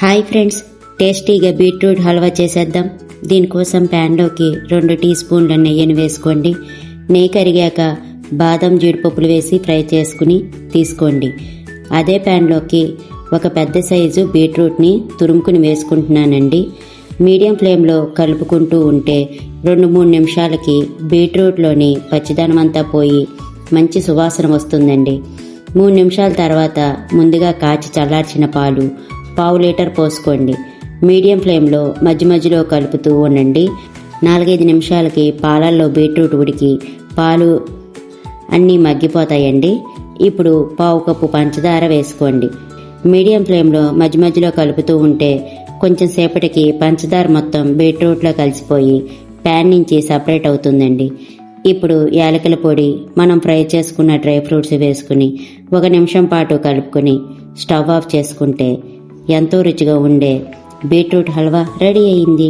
Hi friends టేస్టీగా beetroot halwa చేసేద్దాం. దీనికోసం ప్యాన్లోకి రెండు టీ స్పూన్ల నెయ్యిని వేసుకోండి. నెయ్యి కరిగాక బాదం జీడిపప్పులు వేసి ఫ్రై చేసుకుని తీసుకోండి. అదే ప్యాన్లోకి ఒక పెద్ద సైజు బీట్రూట్ని తురుముకుని వేసుకుంటున్నానండి. మీడియం ఫ్లేమ్లో కలుపుకుంటూ ఉంటే రెండు మూడు నిమిషాలకి బీట్రూట్లోని పచ్చిదనం అంతా పోయి మంచి సువాసన వస్తుందండి. మూడు నిమిషాల తర్వాత ముందుగా కాచి చల్లార్చిన పాలు పావు లీటర్ పోసుకోండి. మీడియం ఫ్లేమ్లో మధ్య మధ్యలో కలుపుతూ ఉండండి. నాలుగైదు నిమిషాలకి పాలల్లో బీట్రూట్ ఉడికి పాలు అన్నీ మగ్గిపోతాయండి. ఇప్పుడు పావు కప్పు పంచదార వేసుకోండి. మీడియం ఫ్లేమ్లో మధ్య మధ్యలో కలుపుతూ ఉంటే కొంచెం సేపటికి పంచదార మొత్తం బీట్రూట్లో కలిసిపోయి ప్యాన్ నుంచి సపరేట్ అవుతుందండి. ఇప్పుడు యాలకుల పొడి మనం ఫ్రై చేసుకున్న డ్రై ఫ్రూట్స్ వేసుకుని ఒక నిమిషం పాటు కలుపుకొని స్టవ్ ఆఫ్ చేసుకుంటే ఎంతో రుచిగా ఉండే బీట్రూట్ హల్వా రెడీ అయింది.